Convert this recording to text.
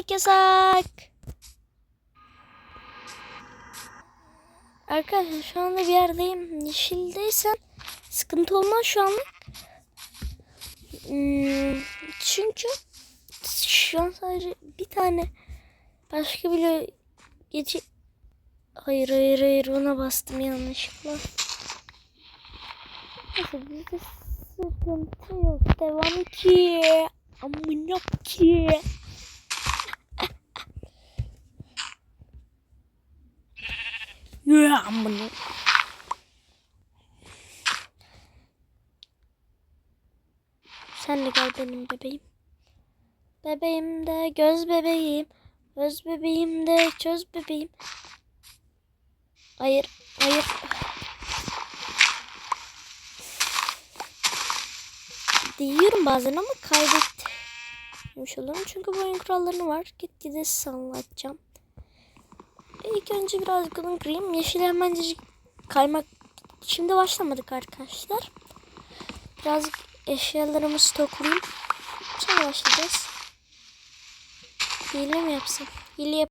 Gülmek yasak. Arkadaşlar şu anda bir yerdeyim. Yeşildeysen sıkıntı olmaz şu anlık. Hmm, çünkü şu an sadece bir tane başka bile geçi... Hayır hayır hayır ona bastım yanlışlıkla. Neyse bizde sıkıntı yok. Devam ki. Amına ki. Sen de gel benim bebeğim. Bebeğim de göz bebeğim. Göz bebeğim de çöz bebeğim. Hayır, hayır. Diyorum bazen ama kaybetmiş olurum. Çünkü bu oyun kuralları var. Gitgide size anlatacağım. Önce biraz kalın kırayım. Yeşil hemencecik kaymak. Şimdi başlamadık arkadaşlar. Birazcık eşyalarımı stoklayayım. Sonra başlayacağız. Hile mi yapsam? Hile yap